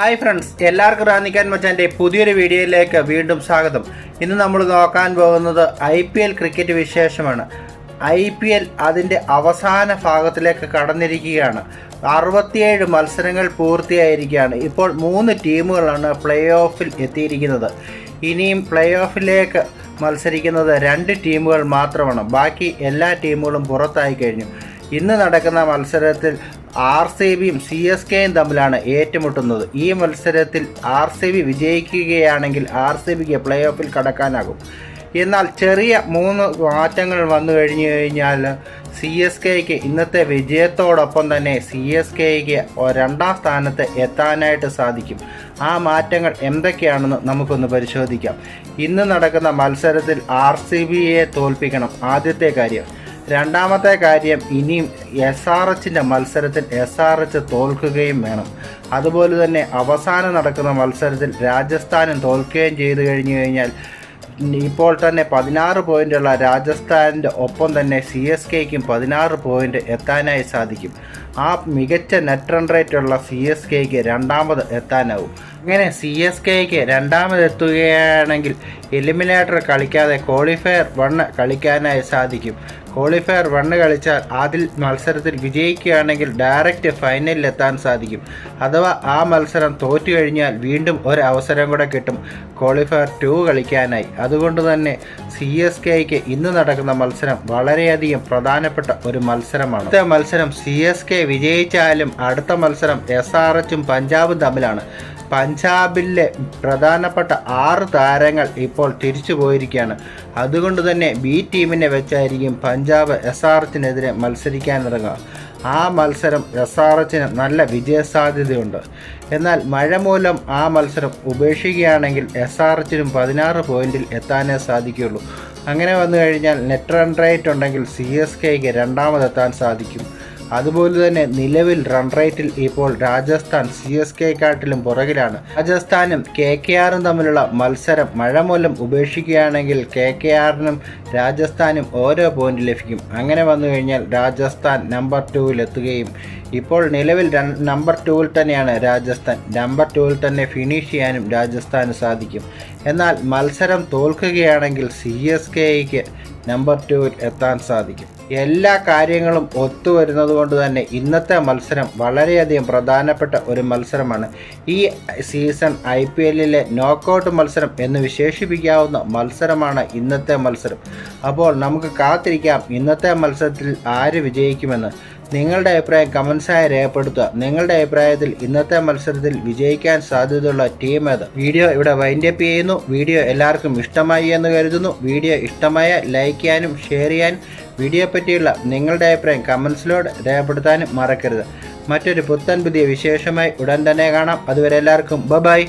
Hi friends എല്ലാവർക്കും റാന്നിക്കാൻ മച്ചാന്റെ പുതിയൊരു വീഡിയോയിലേക്ക് വീണ്ടും സ്വാഗതം. ഇന്ന് നമ്മൾ നോക്കാൻ പോകുന്നത് ഐ പി എൽ ക്രിക്കറ്റ് വിശേഷമാണ്. ഐ പി എൽ അതിന്റെ അവസാന ഭാഗത്തിലേക്ക് കടന്നിരിക്കുകയാണ്. അറുപത്തിയേഴ് മത്സരങ്ങൾ പൂർത്തിയായിരിക്കുകയാണ്. ഇപ്പോൾ മൂന്ന് ടീമുകളാണ് പ്ലേ ഓഫിൽ എത്തിയിരിക്കുന്നത്. ഇനിയും പ്ലേ ഓഫിലേക്ക് മത്സരിക്കുന്നത് രണ്ട് ടീമുകൾ മാത്രമാണ്. ബാക്കി എല്ലാ ടീമുകളും പുറത്തായി കഴിഞ്ഞു. ഇന്ന് നടക്കുന്ന മത്സരത്തിൽ ആർ സി ബിയും സി എസ് കെയും തമ്മിലാണ് ഏറ്റുമുട്ടുന്നത്. ഈ മത്സരത്തിൽ ആർ സി ബി വിജയിക്കുകയാണെങ്കിൽ ആർ സി ബിക്ക് പ്ലേ ഓഫിൽ കടക്കാനാകും. എന്നാൽ ചെറിയ മൂന്ന് മാറ്റങ്ങൾ വന്നു കഴിഞ്ഞു കഴിഞ്ഞാൽ സി എസ് കെക്ക് ഇന്നത്തെ വിജയത്തോടൊപ്പം തന്നെ സി എസ് കെക്ക് രണ്ടാം സ്ഥാനത്ത് എത്താനായിട്ട് സാധിക്കും. ആ മാറ്റങ്ങൾ എന്തൊക്കെയാണെന്ന് നമുക്കൊന്ന് പരിശോധിക്കാം. ഇന്ന് നടക്കുന്ന മത്സരത്തിൽ ആർ സി ബിയെ തോൽപ്പിക്കണം. ആദ്യത്തെ കാര്യം രണ്ടാമത്തെ കാര്യം ഇനിയും എസ് ആർ എച്ചിന്റെ മത്സരത്തിൽ എസ് ആർ എച്ച് തോൽക്കുകയും വേണം. അതുപോലെ തന്നെ അവസാനം നടക്കുന്ന മത്സരത്തിൽ രാജസ്ഥാനും തോൽക്കുകയും ചെയ്തു കഴിഞ്ഞു കഴിഞ്ഞാൽ ഇപ്പോൾ തന്നെ പതിനാറ് പോയിന്റുള്ള രാജസ്ഥാനിന്റെ ഒപ്പം തന്നെ സി എസ് കെക്കും പതിനാറ് പോയിന്റ് എത്താനായി സാധിക്കും. ആ മികച്ച നെറ്റ് റൺ റേറ്റ് ഉള്ള സി എസ് കെക്ക് രണ്ടാമത് എത്താനാവും. അങ്ങനെ സി എസ് രണ്ടാമത് എത്തുകയാണെങ്കിൽ എലിമിനേറ്റർ കളിക്കാതെ ക്വാളിഫയർ വണ്ണ് കളിക്കാനായി സാധിക്കും. ക്വാളിഫയർ വണ്ണ് കളിച്ചാൽ അതിൽ മത്സരത്തിൽ വിജയിക്കുകയാണെങ്കിൽ ഡയറക്റ്റ് ഫൈനലിൽ എത്താൻ സാധിക്കും. അഥവാ ആ മത്സരം തോറ്റു കഴിഞ്ഞാൽ വീണ്ടും ഒരു അവസരം കൂടെ കിട്ടും ക്വാളിഫയർ ടു കളിക്കാനായി. അതുകൊണ്ട് തന്നെ സി എസ് കെക്ക് ഇന്ന് നടക്കുന്ന മത്സരം വളരെയധികം പ്രധാനപ്പെട്ട ഒരു മത്സരമാണ്. അടുത്ത മത്സരം സി എസ് കെ വിജയിച്ചാലും അടുത്ത മത്സരം എസ് ആർ എച്ചും പഞ്ചാബും തമ്മിലാണ്. പഞ്ചാബിലെ പ്രധാനപ്പെട്ട ആറ് താരങ്ങൾ ഇപ്പോൾ തിരിച്ചു പോയിരിക്കുകയാണ്. അതുകൊണ്ട് തന്നെ ബി ടീമിനെ വെച്ചായിരിക്കും പഞ്ചാബ് എസ് ആർ എച്ചിനെതിരെ മത്സരിക്കാനിറങ്ങുക ആ മത്സരം എസ് ആർ എച്ചിന് നല്ല വിജയസാധ്യതയുണ്ട്. എന്നാൽ മഴ മൂലം ആ മത്സരം ഉപേക്ഷിക്കുകയാണെങ്കിൽ എസ് ആർ എച്ചിനും പതിനാറ് പോയിന്റിൽ എത്താനേ സാധിക്കുകയുള്ളൂ. അങ്ങനെ വന്നു കഴിഞ്ഞാൽ നെറ്റ് റൺ റേറ്റ് ഉണ്ടെങ്കിൽ സി എസ് കെക്ക് രണ്ടാമതെത്താൻ സാധിക്കും. അതുപോലെ തന്നെ നിലവിൽ റൺ റേറ്റിൽ ഇപ്പോൾ രാജസ്ഥാൻ സി എസ് കെക്കാട്ടിലും പുറകിലാണ്. രാജസ്ഥാനും കെ കെ ആറും തമ്മിലുള്ള മത്സരം മഴ മൂലം ഉപേക്ഷിക്കുകയാണെങ്കിൽ കെ കെ ആറിനും രാജസ്ഥാനും ഓരോ പോയിന്റ് ലഭിക്കും. അങ്ങനെ വന്നു കഴിഞ്ഞാൽ രാജസ്ഥാൻ നമ്പർ ടൂവിൽ എത്തുകയും. ഇപ്പോൾ നിലവിൽ നമ്പർ ടൂവിൽ തന്നെയാണ് രാജസ്ഥാൻ. നമ്പർ ടൂവിൽ തന്നെ ഫിനിഷ് ചെയ്യാനും രാജസ്ഥാന് സാധിക്കും. എന്നാൽ മത്സരം തോൽക്കുകയാണെങ്കിൽ സി എസ് കെയ്ക്ക് നമ്പർ ടൂവിൽ എത്താൻ സാധിക്കും. എല്ലാ കാര്യങ്ങളും ഒത്തുവരുന്നത് കൊണ്ട് തന്നെ ഇന്നത്തെ മത്സരം വളരെയധികം പ്രധാനപ്പെട്ട ഒരു മത്സരമാണ്. ഈ സീസൺ ഐ പി എല്ലിലെ നോക്കൗട്ട് മത്സരം എന്ന് വിശേഷിപ്പിക്കാവുന്ന മത്സരമാണ് ഇന്നത്തെ മത്സരം. അപ്പോൾ നമുക്ക് കാത്തിരിക്കാം ഇന്നത്തെ മത്സരത്തിൽ ആര് വിജയിക്കുമെന്ന്. നിങ്ങളുടെ അഭിപ്രായം കമൻസായി രേഖപ്പെടുത്തുക. നിങ്ങളുടെ അഭിപ്രായത്തിൽ ഇന്നത്തെ മത്സരത്തിൽ വിജയിക്കാൻ സാധ്യതയുള്ള ടീം ഏത്? വീഡിയോ ഇവിടെ വൈൻഡപ്പ് ചെയ്യുന്നു. വീഡിയോ എല്ലാവർക്കും ഇഷ്ടമായി എന്ന് കരുതുന്നു. വീഡിയോ ഇഷ്ടമായ ലൈക്ക് ചെയ്യാനും ഷെയർ ചെയ്യാനും വീഡിയോ പറ്റിയുള്ള നിങ്ങളുടെ അഭിപ്രായം കമൻസിലൂടെ രേഖപ്പെടുത്താനും മറക്കരുത്. മറ്റൊരു പുത്തൻ പുതിയ വിശേഷമായി ഉടൻ തന്നെ കാണാം. അതുവരെ എല്ലാവർക്കും ബ ബൈ